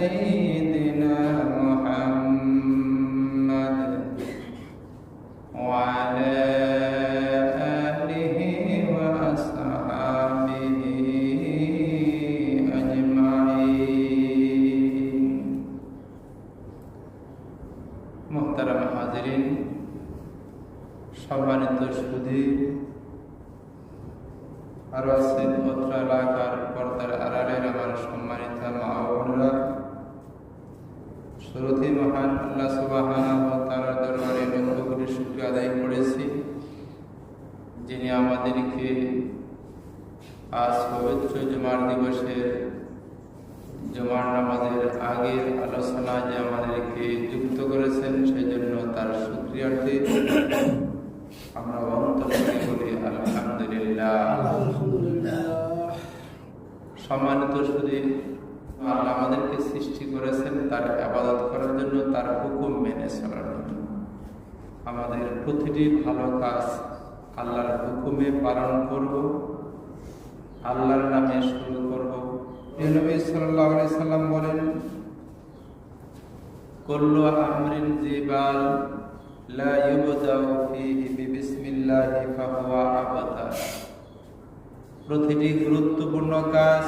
سيدنا করেছি, যিনি আমাদেরকে আজ পবিত্র জুমার দিবসে জুমার নামাজের আগের আলোচনা যে আমাদেরকে যুক্ত করেছেন সেই জন্য তার শুক্রিয়ার্থে আমরা অন্তর বলি আলহামদুলিল্লাহ। সম্মানিত শুধু আল্লাহ আমাদেরকে সৃষ্টি করেছেন, তার আবাদত করার জন্য তার হুকুম মেনে চলার জন্য। আমাদের প্রতিটি ভালো কাজ আল্লাহর হুকুমে পালন করব, আল্লাহর নামে শুরু করব। নবী আলাইহি সাল্লাম বলেন, কুল্লু আমরিন জিবাল লা ফীহি ফাহুয়া প্রতিটি গুরুত্বপূর্ণ কাজ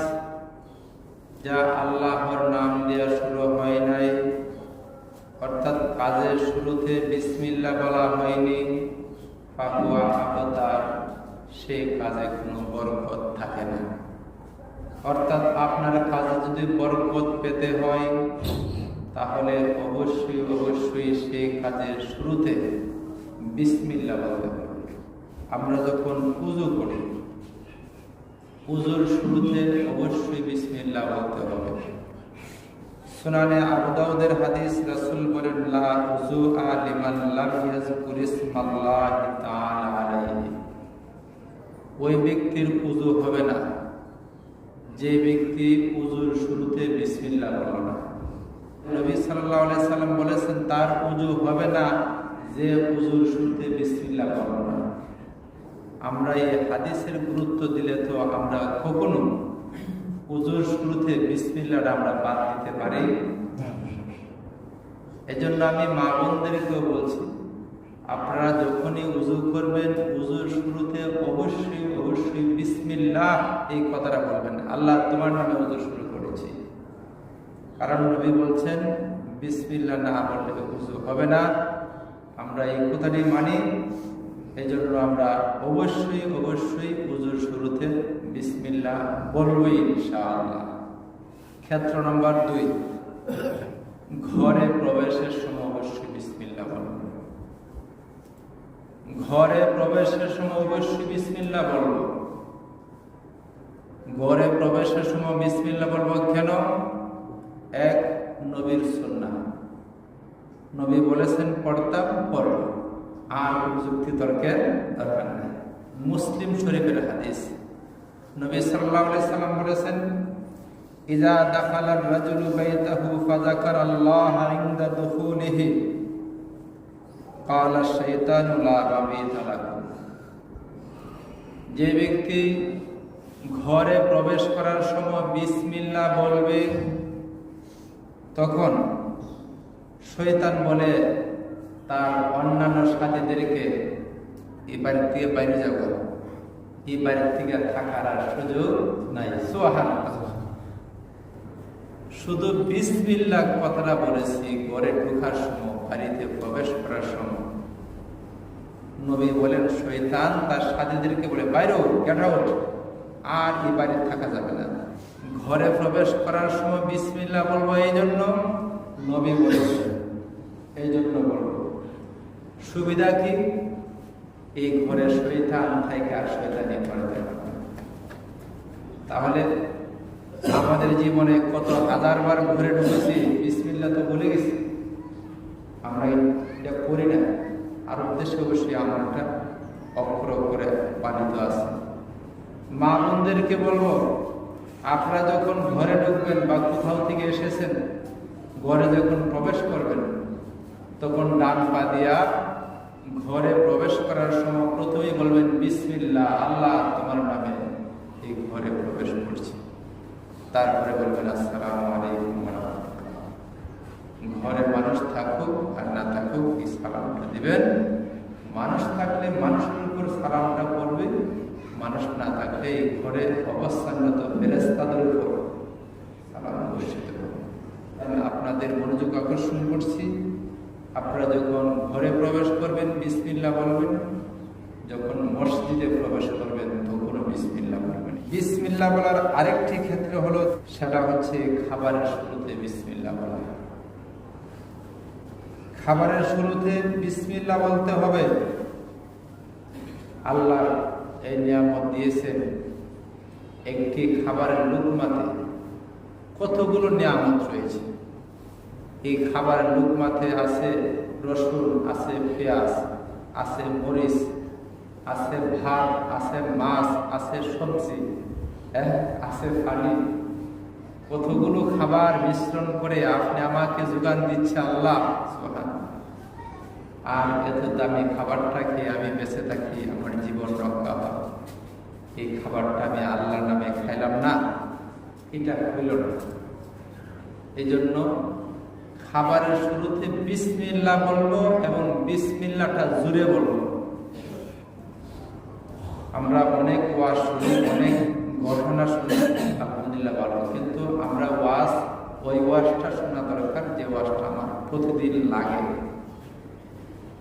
যা আল্লাহর নাম দেওয়া শুরু হয় নাই অর্থাৎ কাজের শুরুতে বিসমিল্লা বলা হয়নি, ফাহুয়া আবতার, সে কাজে কোনো বরকত থাকে না। অর্থাৎ আপনার কাজে যদি বরকত পেতে হয়, তাহলে অবশ্যই অবশ্যই সেই কাজের শুরুতে বিসমিল্লা বলতে হবে আমরা যখন পুজো করি, পুজোর শুরুতে অবশ্যই বিসমিল্লা বলতে হবে। সুনানে আবু দাউদের হাদিস, রাসূল বলেন, লা উযু আলিমান লাম ইয়াজকুর ইসমাল্লাহি তাআলা আলাইহি। ওই ব্যক্তির পুজো হবে না। যে ব্যক্তি পুজোর শুরুতে বিসমিল্লাহ বলল না। নবী সাল্লাল্লাহু আলাইহি সাল্লাম বলেছেন, তার পুজো হবে না যে পুজোর শুরুতে বিসমিল্লাহ বলল না। আমরা এই হাদিসের গুরুত্ব দিলে তো আমরা কখনো পুজোর শুরুতে বিসমিল্লাটা আমরা বাদ দিতে পারি। এজন্য আমি মা বোনদেরকেও বলছি, আপনারা যখনই উজু করবেন, উজুর শুরুতে অবশ্যই অবশ্যই বিসমিল্লাহ এই কথাটা বলবেন। আল্লাহ তোমার নামে উজু শুরু করেছি। কারণ নবী বলছেন, বিসমিল্লাহ না বললে উজু হবে না। আমরা এই কথাটি মানি। এই জন্য আমরা অবশ্যই অবশ্যই পুজোর শুরুতে বিসমিল্লাহ বলবই ইনশাআল্লাহ। ক্ষেত্র নম্বর দুই, ঘরে প্রবেশের সময় অবশ্যই বিসমিল্লাহ বলব। ঘরে প্রবেশের সময় অবশ্যই বিসমিল্লাহ বলব। ঘরে প্রবেশের সময় বিসমিল্লাহ বলব কেন? এক, নবীর সুন্নাহ। নবী বলেছেন, পড়তাম পড়ব আর যুক্তি তর্কের দরকার নেই। মুসলিম শরীফের হাদিস। নবী আলাইহি সাল্লাম বলেছেন ইজা দাখালার রাজুলু বাইতাহু ফাযাকার আল্লাহ ইনদা দুখুলিহি। ক্বালা শাইতানু লা রাবিতা লাকুম যে ব্যক্তি ঘরে প্রবেশ করার সময় বিসমিল্লাহ বলবে, তখন শয়তান বলে তার অন্যান্য সাথীদেরকে বাড়ির থেকে বাইরে যাব এই বাড়ির থেকে থাকার আর সুযোগ নাই। শুধু বিসমিল্লা কথাটা বলেছি, ঘরে ঢোকার সময়, বাড়িতে প্রবেশ করার সময়। নবী বলেন শৈতান তার সাথীদেরকে বলে বাইরেও গেট আউট আর এই বাড়ি থাকা যাবে না। ঘরে প্রবেশ করার সময় বিসমিল্লা বলব এই জন্য নবী বলেছেন এই জন্য বলব। সুবিধা কি? এই ঘরে শৈতান আর শৈতানি পারবে তাহলে আমাদের জীবনে কত হাজার বার ঘরে ঢুকেছি বিসমিল্লা তো বলে গেছি। আমরা এটা করি না। আর উদ্দেশ্যে অবশ্যই আমারটা অক্ষর করে পালিত আছে। মা বোনদেরকে বলব, আপনারা যখন ঘরে ঢুকবেন বা কোথাও থেকে এসেছেন, ঘরে যখন প্রবেশ করবেন, তখন ডান পা দিয়া ঘরে প্রবেশ করার সময় প্রথমেই বলবেন, বিসমিল্লাহ, আল্লাহ, তোমার নামে এই ঘরে প্রবেশ করছি। তারপরে বলবেন, আসসালামু ঘরে মানুষ থাকুক আর না থাকুক, এই সালামটা দিবেন। মানুষ থাকলে মানুষের উপর সালামটা পড়বে, মানুষ না থাকলে এই ঘরে অবস্থানগত ফেরেস্তাদের উপর সালাম করবে আপনাদের মনোযোগ আকর্ষণ করছি। আপনারা যখন ঘরে প্রবেশ করবেন বিসমিল্লা বলবেন, যখন মসজিদে প্রবেশ করবেন, তখনও বিসমিল্লা বলবেন। বিসমিল্লা বলার আরেকটি ক্ষেত্র হলো, সেটা হচ্ছে খাবারের শুরুতে বিসমিল্লা বলা। খাবারের শুরুতে বিসমিল্লা বলতে হবে। আল্লাহ এই নিয়ামত দিয়েছেন একটি খাবারের লুকমাতে। কতগুলো নিয়ামত রয়েছে? এই খাবারের লুকমাতে আছে, রসুন, আছে পেঁয়াজ, আছে মরিচ, আছে ভাত, আছে মাছ, আছে সবজি হ্যাঁ আছে পানি কতগুলো খাবার মিশ্রণ করে আপনি আমাকে যোগান দিচ্ছে আল্লাহ আর এত দামি খাবারটা খেয়ে আমি বেঁচে থাকি, আমার জীবন রক্ষা হয়। এই খাবারটা আমি আল্লাহর নামে খাইলাম না, এটা হইল না। এই জন্য খাবারের শুরুতে বিসমিল্লা বলব এবং বিসমিল্লাটা জুড়ে বলব। আমরা অনেক ওয়াজ শুনি, অনেক ঘটনা শুনি, আলহামদুলিল্লাহ ভালো। কিন্তু আমরা ওয়াজ, ওই ওয়াজটা শোনা দরকার, যে ওয়াজটা আমার প্রতিদিন লাগে।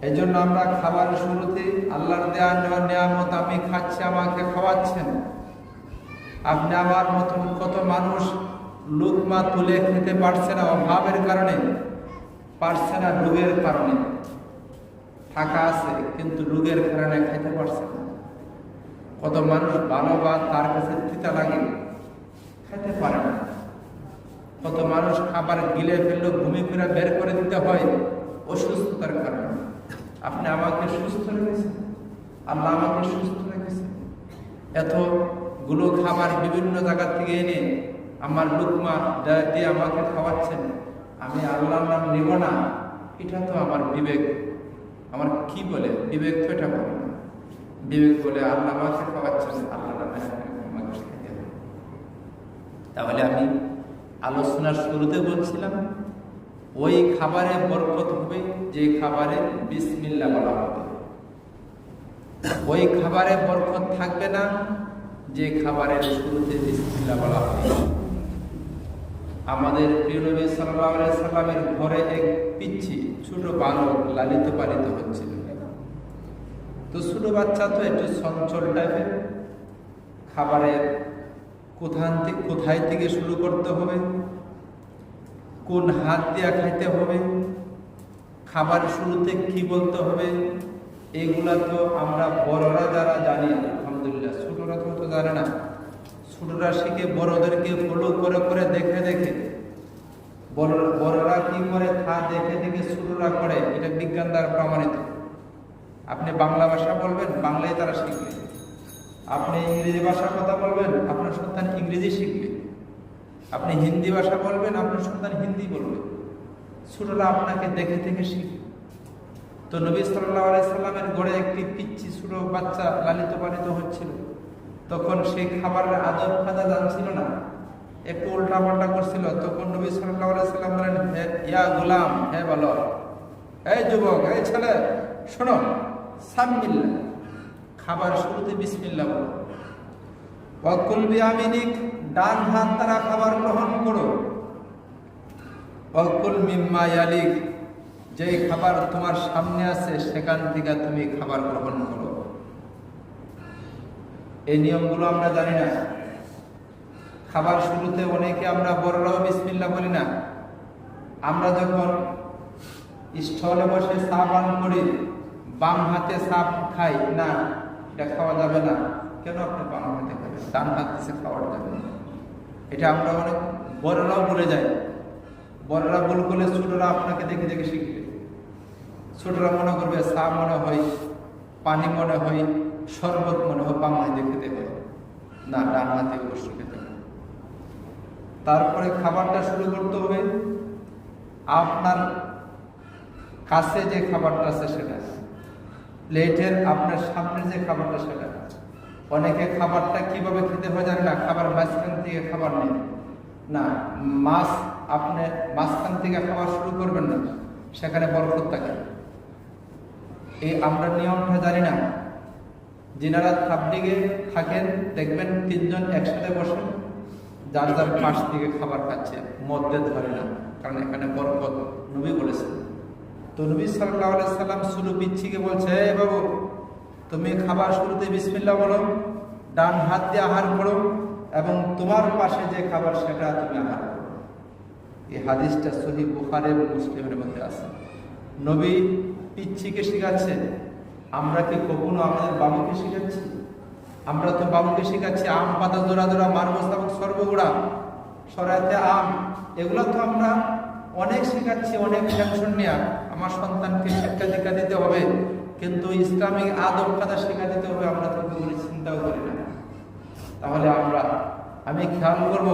এই জন্য আমরা খাবারের শুরুতে আল্লাহর দেয়া নিয়ামত আমি খাচ্ছি, আমাকে খাওয়াচ্ছেন। আপনি আমার মতন কত মানুষ লুকমা তুলে খেতে পারছে না, অভাবের কারণে, পারছে না রোগের কারণে। থাকা আছে, কিন্তু রোগের কারণে খেতে পারছে না। কত মানুষ ভালো বা তার কাছে তিতা লাগে, খেতে পারে না। কত মানুষ খাবার গিলে ফেলল ঘুমি ফিরে বের করে দিতে হয়, অসুস্থতার কারণে। আপনি আমাকে সুস্থ রেখেছেন, আল্লাহ আমাকে সুস্থ রেখেছেন। এতগুলো খাবার বিভিন্ন জায়গা থেকে এনে আমার লুকমা দিয়ে আমাকে খাওয়াচ্ছেন, আমি আল্লাহর নাম নেব না। এটা তো আমার বিবেক। আমার কি বলে? বিবেক তো এটা বলে। বিবেক বলে আল্লাহ আমাকে খাওয়াচ্ছেন, আল্লাহ তাহলে আমি আলোচনার শুরুতে বলছিলাম, ওই খাবারে বরকত হবে যে খাবারে বিসমিল্লা বলা হবে। ওই খাবারে বরকত থাকবে না যে খাবারের শুরুতে বিসমিল্লা বলা হবে। আমাদের প্রিয় নবী সাল্লাল্লাহু আলাইহি সাল্লামের ঘরে এক পিচ্ছি ছোট বালক লালিত পালিত হচ্ছিল। তো ছোট বাচ্চা তো একটু সঞ্চল টাইপের খাবারের কোথান থেকে কোথায় থেকে শুরু করতে হবে? কোন হাত দিয়া খাইতে হবে? খাবার শুরুতে কি বলতে হবে? এগুলা তো আমরা বড়রা যারা জানি আলহামদুলিল্লাহ। ছোটরা তো জানে না। ছোটরা শিখে বড়দেরকে ফলো করে করে দেখে দেখে। বড় বড়রা কি করে তা দেখে দেখে ছোটরা করে, এটা বিজ্ঞান দ্বারা প্রমাণিত। আপনি বাংলা ভাষা বলবেন, বাংলায় তারা শিখবে। আপনি ইংরেজি ভাষার কথা বলবেন, আপনার সন্তান ইংরেজি শিখবে। আপনি হিন্দি ভাষা বলবেন, আপনার সন্তান হিন্দি বলবে। ছোটরা আপনাকে দেখে দেখে শিখবে। তো নবী সাল্লাহ আলাইসাল্লামের গড়ে একটি পিচ্ছি ছোট বাচ্চা লালিত পালিত হচ্ছিল। তখন সেই খাবারের আদর খাদা জানছিল না। একটু উল্টা পাল্টা করছিল। তখন নবী আলাইসাল্লাম বলেন, "হে, ইয়া গোলাম, হে বলো এই যুবক, এই ছেলে, শোনো সামিল্লা খাবার শুরুতে বিসমিল্লা বলো। ওয়াকুল বিয়ামিনিক ডান হাত তারা খাবার গ্রহণ করো। ওয়াকুল মিম্মা ইয়ালিক, যেই খাবার তোমার সামনে আছে, সেখান থেকে তুমি খাবার গ্রহণ করো। এই নিয়মগুলো আমরা জানি না। খাবার শুরুতে অনেকে আমরা বড়রাও বিসমিল্লা বলি না। আমরা যখন স্টলে বসে চা পান করি, বাম হাতে সাপ খাই, না, এটা খাওয়া যাবে না। কেন আপনি বাম হাতে খাবেন? ডান হাত খাওয়া যাবে না এটা আমরা অনেক বড়রাও বলে যাই। বড়রা ভুল করলে ছোটরা আপনাকে দেখে দেখে শিখবে। ছোটরা মনে করবে চা মনে হয়, পানি মনে হয় শরবত মনে হয় বাম হাতে খেতে না ডান হাতে অবশ্যই খেতে হয়। তারপরে খাবারটা শুরু করতে হবে। আপনার কাছে যে খাবারটা আছে সেটা। প্লেটের আপনার সামনে যে খাবারটা সেটা। অনেকে খাবারটা কীভাবে খেতে হয় জানে না, খাবার মাঝখান থেকে খাবার নেই না, মাছ আপনি মাঝখান থেকে খাওয়া শুরু করবেন না, সেখানে বরকত থাকে। এই আমরা নিয়মটা জানি না। যিনারা তাবলিগে থাকেন, দেখবেন তিনজন একসাথে বসেন যার যার পাশ থেকে খাবার খাচ্ছে মধ্যে ধরে না, কারণ এখানে বরকত নবী বলেছেন। তো নবী সাল্লাহ সাল্লাম শুরু বিচ্ছিকে বলছে "এই বাবু, তুমি খাবার শুরুতে বিসমিল্লা বলো, ডান হাত দিয়ে আহার করো এবং তোমার পাশে যে খাবার সেটা তুমি আহার করো। এই হাদিসটা সহি বুখারে এবং মুসলিমের মধ্যে আছে। নবী পিচ্ছিকে শিখাচ্ছে আমরা কি কখনো আমাদের বাবুকে শিখাচ্ছি? আমরা তো বাবুকে শিখাচ্ছি, আম, পাতা জোড়া জোড়া মারমস এবং সর্বগুড়া সরাইতে আম, এগুলো তো আমরা অনেক শেখাচ্ছি, অনেক টেনশন নেওয়া আমার সন্তানকে শিক্ষা দীক্ষা দিতে হবে, কিন্তু ইসলামিক আদব কাদা শেখা দিতে হবে, আমরা তো কোনো চিন্তাও করি না। তাহলে আমরা, আমি খেয়াল করব,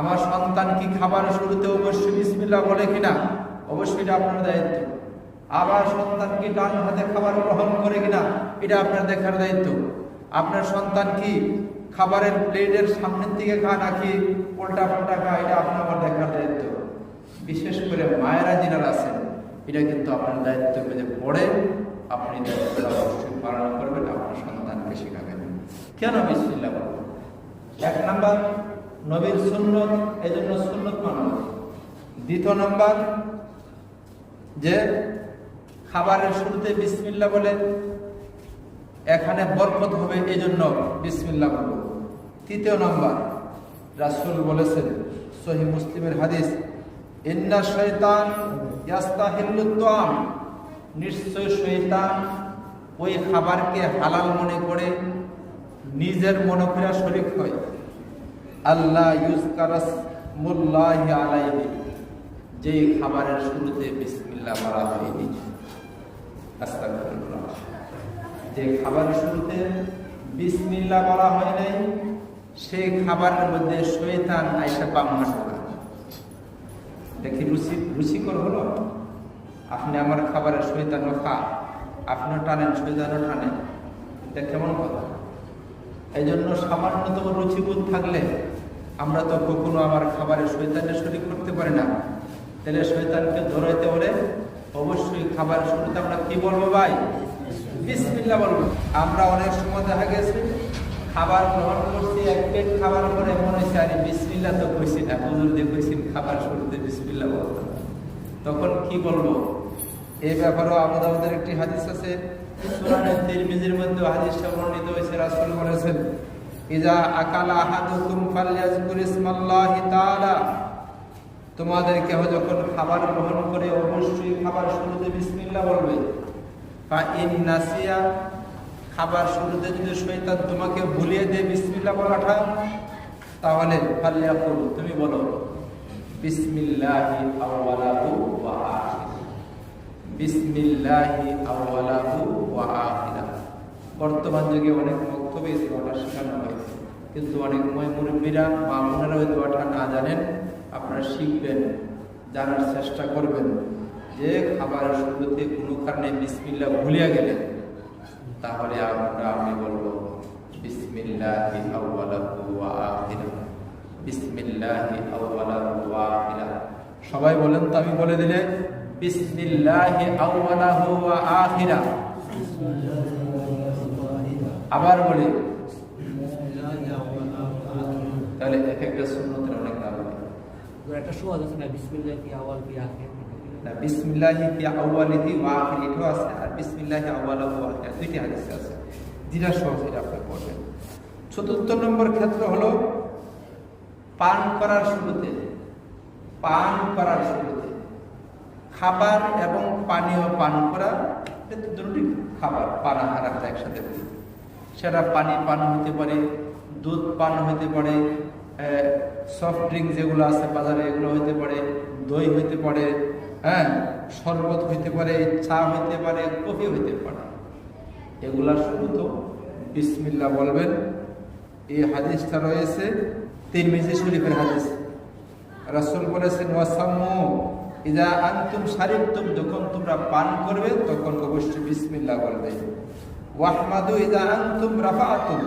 আমার সন্তান কি খাবার শুরুতে অবশ্যই বিসমিল্লা বলে কিনা? অবশ্যই এটা আপনার দায়িত্ব। আবার সন্তান কি ডান হাতে খাবার গ্রহণ করে কিনা, এটা আপনার দেখার দায়িত্ব। আপনার সন্তান কি খাবারের প্লেটের সামনের দিকে খা নাকি উল্টা পাল্টা খা, এটা আপনার আমার দেখার দায়িত্ব। বিশেষ করে মায়েরা যিনারা আছেন, এটা কিন্তু আপনার দায়িত্ব মধ্যে পড়ে, আপনি অবশ্যই পালন করবেন, আপনার সন্তানকে শেখাবেন। কেন বিসমিল্লা বলবেন এক নাম্বার, নবীর সুন্নত এই জন্য সুন্নত মানব দ্বিতীয় নাম্বার, যে খাবারের শুরুতে বিসমিল্লা বলে, এখানে বরকত হবে এই জন্য বিসমিল্লা বলব। তৃতীয় নম্বর, রাসুল বলেছেন সহি মুসলিমের হাদিস, ইন্না শৈতান নিশ্চয় শৈতান ওই খাবারকে হালাল মনে করে নিজের মনফিরা শরিক হয়। আল্লাহ মুল্লাহি আলাইহি। যেই খাবারের শুরুতে বিসমিল্লা বলা হয়নি। যে খাবারের শুরুতে বিসমিল্লাহ বলা হয় নাই, সেই খাবারের মধ্যে শৈতান আইসা পাম্মা ঢোকা দেখি রুচি, রুচিকর হলো? আপনি আমার খাবারের শৈতানও খা আপনিও টানেন শৈতানও টানেন। এটা কেমন কথা? এই জন্য সামান্যতম রুচিবোধ থাকলে আমরা তো কখনো আমার খাবারের শৈতানের শরীর করতে পারি না। তাহলে শৈতানকে ধরাইতে হলে অবশ্যই খাবার শুরুতে আমরা কি বলব ভাই? বিসমিল্লা বলব। আমরা অনেক সময় দেখা গেছে, খাবার গ্রহণ করছি, এক প্লেট খাবার পরে মনে হয়েছে আরে বিসমিল্লা তো কইছি না, হুজুর দিয়ে কইছি খাবার শুরুতে বিসমিল্লা বলতো তখন কি বলব? এই ব্যাপারেও আমাদের আমাদের একটি হাদিস আছে সুনানে তিরমিজির মধ্যে হাদিসটা বর্ণিত হয়েছে, রাসূল বলেছেন, ইজা আকালা আহাদুকুম ফালইয়াজকুর ইসমাল্লাহি তাআলা। তোমাদের কেহ যখন খাবার গ্রহণ করে অবশ্যই খাবার শুরুতে বিসমিল্লাহ বলবে। বা ইন নাসিয়া, খাবার শুরুতে যদি শয়তান তোমাকে ভুলিয়ে দেয় বিসমিল্লাহ বলাটা, তাহলে ফালিয়াকুল, তুমি বলো, বিসমিল্লাহি আউওয়ালাহু ওয়া আখিরাহু বিসমিল্লাহি আউওয়ালাহু ওয়া আখিরাহু বর্তমান যুগে অনেক বক্তব্যে এই দোয়াটা শেখানো হয়। কিন্তু অনেক ময় মুরব্বীরা বা আপনারা ওই দোয়াটা না জানেন। আপনারা শিখবেন, জানার চেষ্টা করবেন। যে খাবারের শুরুতে কোনো কারণে বিসমিল্লা ভুলিয়া গেলেন, তাহলে আমরা, আমি বলব সবাই বলেন তো, আমি বলে দিলে আবার বলি, তাহলে এক একটা হয় একটা আছে, না কি আওয়াল না দুইটি আছে। চতুর্থ নম্বর ক্ষেত্র হলো পান করার শুরুতে, পান করার শুরুতে। খাবার এবং পানীয় পান করা দুটি খাবার, পান আহার আমরা একসাথে সেটা পানি পান হতে পারে, দুধ পান হতে পারে সফট ড্রিঙ্ক যেগুলো আছে বাজারে, এগুলো হতে পারে, দই হইতে পারে হ্যাঁ? শরবত হইতে পারে, চা হইতে পারে, কফি হইতে পারে। এগুলা শুধু তো বিসমিল্লা বলবেন। এই হাদিসটা রয়েছে তিরমিজি শরীফের হাদিস। রাসূল বলেছেন ওয়াসাম্মু ইজা আনতুম শারিবতুম যখন তোমরা পান করবে, তখন অবশ্যই বিসমিল্লাহ বলবে। ওয়াহমাদু ইজা আনতুম রাফাআতুম,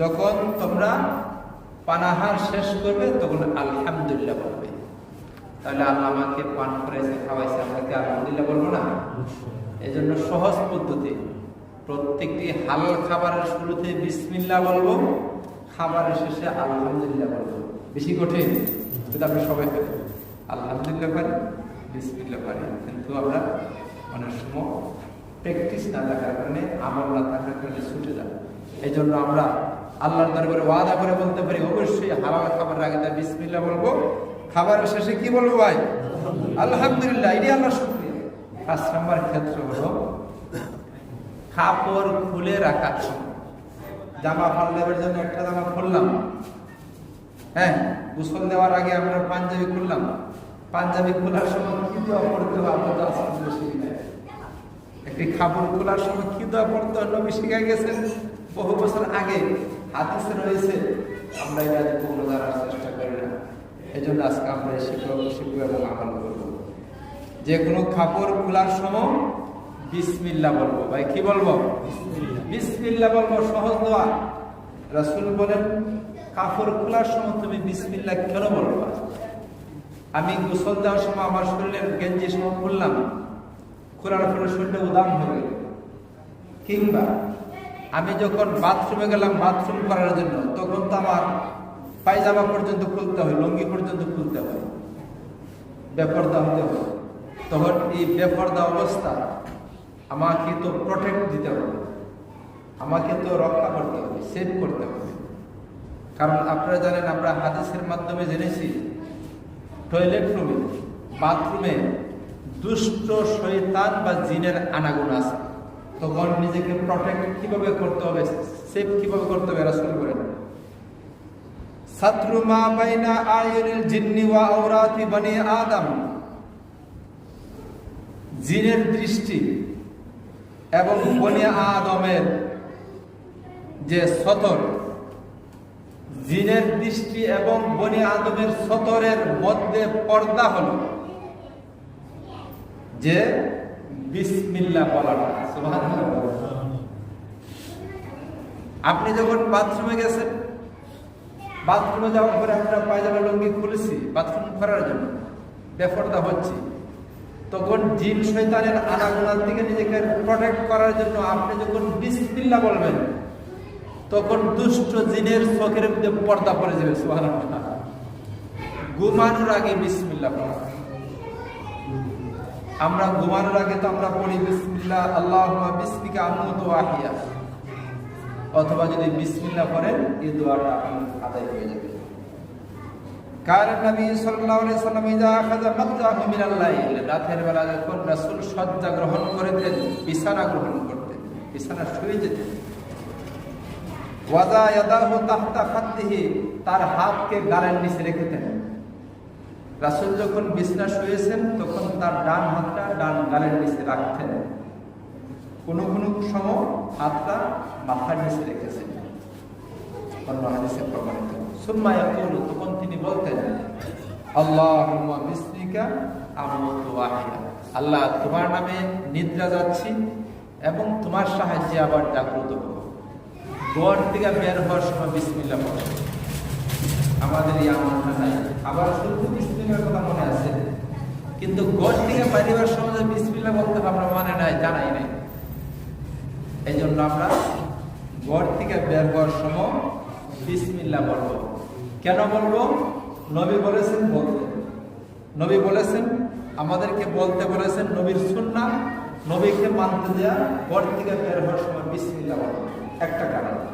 যখন তোমরা পানাহার শেষ করবে, তখন আলহামদুলিল্লাহ বলবে। তাহলে আল্লাহ আমাকে পান করেছে খাওয়াইছে আমরা কি আলহামদুলিল্লাহ বলব না? এই জন্য সহজ পদ্ধতি। প্রত্যেকটি হালাল খাবারের শুরুতে বিসমিল্লা বলব, খাবারের শেষে আলহামদুলিল্লাহ বলব। বেশি কঠিন, কিন্তু আপনি সবাই পারেন আলহামদুলিল্লাহ পারি বিসমিল্লাহ পারি কিন্তু আমরা অনেক সময় প্র্যাকটিস না থাকার কারণে আমল না থাকার কারণে ছুটে যায় এই জন্য আমরা আল্লাহর দরবারে ওয়াদা করে বলতে পারি, অবশ্যই হালাল খাবার আগে তার বিসমিল্লাহ বলব। খাবারের শেষে কি বলব ভাই? আলহামদুলিল্লাহ এটি আল্লাহ শুক্রিয়া। পাঁচ নম্বর ক্ষেত্র হলো, কাপড় খুলে সময় জামা পাল্লাবের জন্য একটা জামা খুললাম। হ্যাঁ গোসল দেওয়ার আগে আমরা পাঞ্জাবি খুললাম। পাঞ্জাবি খোলার সময় কি দোয়া পড়তে হবে আমরা তো আসলে একটি কাপড় খোলার সময় কি দোয়া পড়তে হয়? নবী শিখে গেছেন, বহু বছর আগে। হাদিসে রয়েছে আমরা এটা পূর্ণ জানার চেষ্টা করি না। এই জন্য আজকে আমরা এই শিক্ষক শিখব এবং আমল করব। যে কোনো কাপড় খোলার সময় বিসমিল্লা বলব। ভাই কি বলব? বিসমিল্লা। বলব সহজ দোয়া। রাসূল বলেন কাপড় খোলার সময় তুমি বিসমিল্লা কেন বলবা? আমি গোসল দেওয়ার সময় আমার শরীরের গেঞ্জি সময় খুললাম। খোলার পরে শরীরটা উদাম হয়ে গেল। কিংবা আমি যখন বাথরুমে গেলাম বাথরুম করার জন্য, তখন তো আমার পায়জামা পর্যন্ত খুলতে হয়, লুঙ্গি পর্যন্ত খুলতে হয়। বেপরদা হতে হবে তখন এই বেপরদা অবস্থা আমাকে তো প্রোটেক্ট দিতে হবে। আমাকে তো রক্ষা করতে হবে সেভ করতে হবে। কারণ আপনারা জানেন, আমরা হাদিসের মাধ্যমে জেনেছি টয়লেট রুমে বাথরুমে দুষ্ট শৈতান বা জিনের আনাগুন আছে। তখন নিজেকে প্রোটেক্ট কীভাবে করতে হবে? সেফ কীভাবে করতে হবে? রাসূল বলেন সাতরু মা বাইনা আয়ুনিল জিন্নি ওয়া আওরাতি বনি আদম। জিনের দৃষ্টি এবং বনি আদমের যে সতর, জিনের দৃষ্টি এবং বনি আদমের সতরের মধ্যে পর্দা হলো যে বিসমিল্লাহ বলাটা আপনি যখন বাথরুমে গেছেন, বাথরুমে যাওয়ার পরে আমরা পায়জামা লুঙ্গি খুলেছি, বাথরুম করার জন্য বেফর্দা হচ্ছে। তখন জিন শৈতানের আনাগোনার থেকে নিজেকে প্রোটেক্ট করার জন্য আপনি যখন বিসমিল্লাহ বলবেন, তখন দুষ্ট জিনের চোখের মধ্যে পর্দা পড়ে যাবে, সুবহানাল্লাহ। ঘুমানোর আগে বিসমিল্লাহ পড়া। আমরা ঘুমানোর আগে তো আমরা পড়ি, বিসমিল্লাহ আল্লাহ বিসমিকা আমুত আহিয়া অথবা যদি বিসমিল্লাহ পড়েন, এই দোয়াটা আদায় হয়ে যাবে। রাতের বেলা শয্যা গ্রহণ বিছানা গ্রহণ করতেন, বিছানা তার হাতকে গালের নিচে রেখেতেন রাসূল যখন বিছানা শুয়েছেন, তখন তার ডান হাতটা ডান গালের নিচে রাখতেন। কোন কোন সময় হাতটা মাথার নিচে রেখেছেন। অন্য হাদিসে প্রমাণিত। তখন তিনি বলতেন আমুতু ওয়াহিয়া আল্লাহ, তোমার নামে নিদ্রা যাচ্ছি এবং তোমার সাহায্যে আবার জাগ্রত হব। ঘর থেকে বের হওয়ার সময় বিসমিল্লাহ পড়ে। আমাদের এই আমলটা নাই। আবার শুধু বিসমিল্লাহর কথা মনে আছে। কিন্তু ঘর থেকে বাইরেবার সময় যে বিসমিল্লাহ বলতে আমরা মানে নাই, জানাই নাই। এই জন্য আমরা ঘর থেকে বের হওয়ার সময় বিসমিল্লাহ বলব। কেন বলব? নবী বলেছেন বলতে। নবী বলেছেন, আমাদেরকে বলতে বলেছেন নবীর সুন্না নবীকে মানতে দেয়া ঘর থেকে বের হওয়ার সময় বিসমিল্লাহ বলব। একটা কারণ।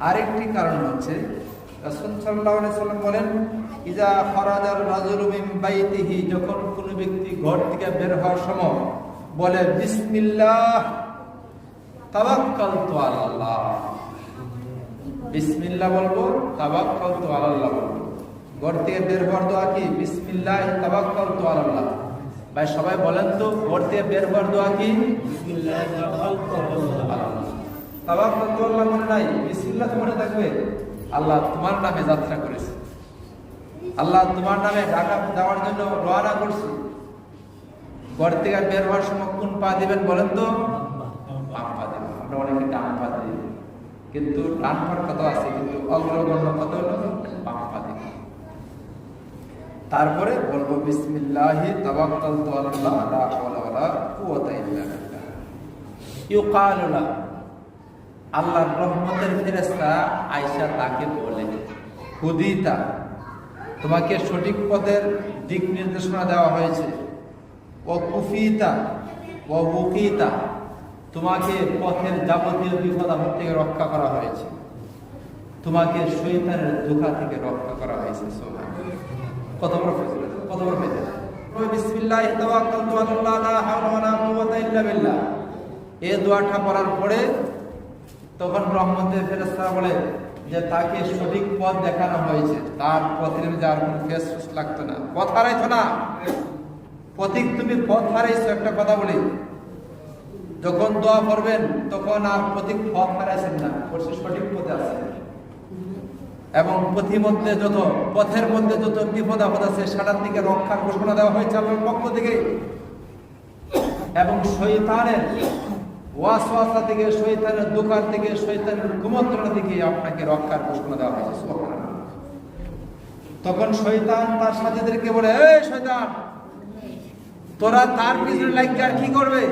আরেকটি কারণ হচ্ছে রাসূল সাল্লাল্লাহু আলাইহি সাল্লাম বলেন ইজা খরাজার রাজুলু মিন বাইতিহি যখন কোনো ব্যক্তি ঘর থেকে বের হওয়ার সময় বলে বিসমিল্লাহ তাওয়াক্কালতু আলাল্লাহ বিসমিল্লাহ বলব তাওয়াক্কালতু আলাল্লাহ বলব। ঘর থেকে বের হওয়ার দোয়া কি? বিসমিল্লাহ তাওয়াক্কালতু আলাল্লাহ ভাই সবাই বলেন তো ঘর থেকে বের হওয়ার দোয়া কি? তাওয়াক্কালতু আল্লাহ মনে নাই বিসমিল্লাহ তো মনে থাকবে। আল্লাহ তোমার নামে যাত্রা করেছে। আল্লাহ তোমার নামে ঢাকা যাওয়ার জন্য রওনা করছি। ঘর থেকে বের হওয়ার সময় কোন পা দিবেন বলেন তো? বাম পা দিবেন। আমরা অনেকে ডান পা দিই। কিন্তু ডান পার কথা আছে? কিন্তু অগ্রগণ্য কত হলো? বাম পা দিবেন তারপরে বলব, বিসমিল্লাহি তাওয়াক্কালতু আলাল্লাহ, লা হাওলা ওয়ালা কুওয়াতা ইল্লা বিল্লাহ। ইউকালু লা আল্লাহর রহমতের ফেরেশতা আয়েশা তাকে বলে, হুদিতা, তোমাকে সঠিক পথের দিক নির্দেশনা দেওয়া হয়েছে। ও কুফিতা, ও বুকিতা তোমাকে পথের যাবতীয় বিপদ আপদ থেকে রক্ষা করা হয়েছে। তোমাকে শৈতানের ধোকা থেকে রক্ষা করা হয়েছে কত বড় কত বড় ফজিলত। তবে বিসমিল্লাহি দোয়াটা পড়ার পরে তখন রহমতের ফেরেশতারা বলে যে তাকে সঠিক পথ দেখানো হয়েছে। তার পথের আর কোনো ফেস লাগতো না। পথ হারাইছো না? পথিক, তুমি পথ হারাইছো, একটা কথা বলি। যখন দোয়া করবেন, তখন আর পথিক পথ হারাইছেন না, বলছে সঠিক পথে আছে। এবং পথি মধ্যে যত, পথের মধ্যে যত বিপদ আপদ আছে সেটার দিকে রক্ষার ঘোষণা দেওয়া হয়েছে আপনার পক্ষ থেকে। এবং শৈতানের ওয়াসওয়াসা থেকে শৈতানের দোকান থেকে কুমন্ত্রণা থেকে আপনাকে রক্ষার দেওয়া হয়েছে তখন তার সাথীদেরকে বলে, এই তোরা তার পিছনে আর কি করবে?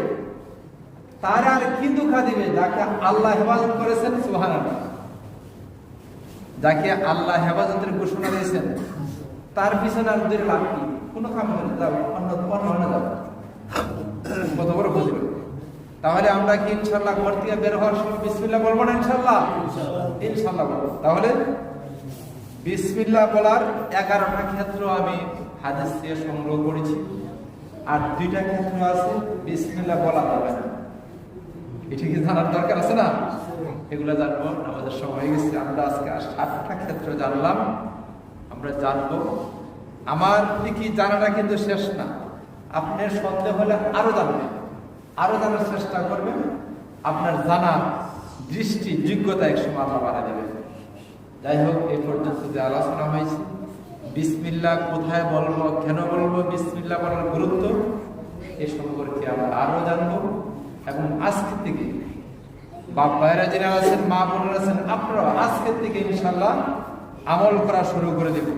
তার আর দিবে? যাকে আল্লাহ হেফাজত করেছেন, সুবহানাল্লাহ। যাকে আল্লাহ হেফাজতের ঘোষণা দিয়েছেন, তার পিছনে আর দুই লাভ কি? কোনো কাম হবে না, যাও, অন্য অন্য যাও। কত বড় বুঝবে তাহলে আমরা কি ইনশাল্লাহ ঘর থেকে বের হওয়ার সময় বিসমিল্লা বলব না ইনশাল্লাহ? ইনশাল্লাহ। বলব। তাহলে বিসমিল্লা বলার এগারোটা ক্ষেত্র আমি হাদিস দিয়ে সংগ্রহ করেছি। আর দুইটা ক্ষেত্র আছে বিসমিল্লা বলা যাবে না। এটা কি জানার দরকার আছে না? এগুলো জানব আমাদের সময় গেছে। আমরা আজকে আর সাতটা ক্ষেত্র জানলাম। আমরা জানব। আমার দিকে জানাটা কিন্তু শেষ না। আপনার সন্দেহ হলে আরও জানবেন। আরও জানার চেষ্টা করবেন, আপনার জানা দৃষ্টি, যোগ্যতা এক সময় আল্লাহ বাড়া দেবে যাই হোক এই পর্যন্ত যে আলোচনা হয়েছে বিসমিল্লা কোথায় বলব, কেন বলব, বিসমিল্লাহ বলার গুরুত্ব, এ সম্পর্কে আমরা আরও জানব। এবং আজকে থেকে বাপ ভাইরা যারা আছেন, মা বোনেরা আছেন আপনারা আজকের থেকে ইনশাল্লাহ আমল করা শুরু করে দেব।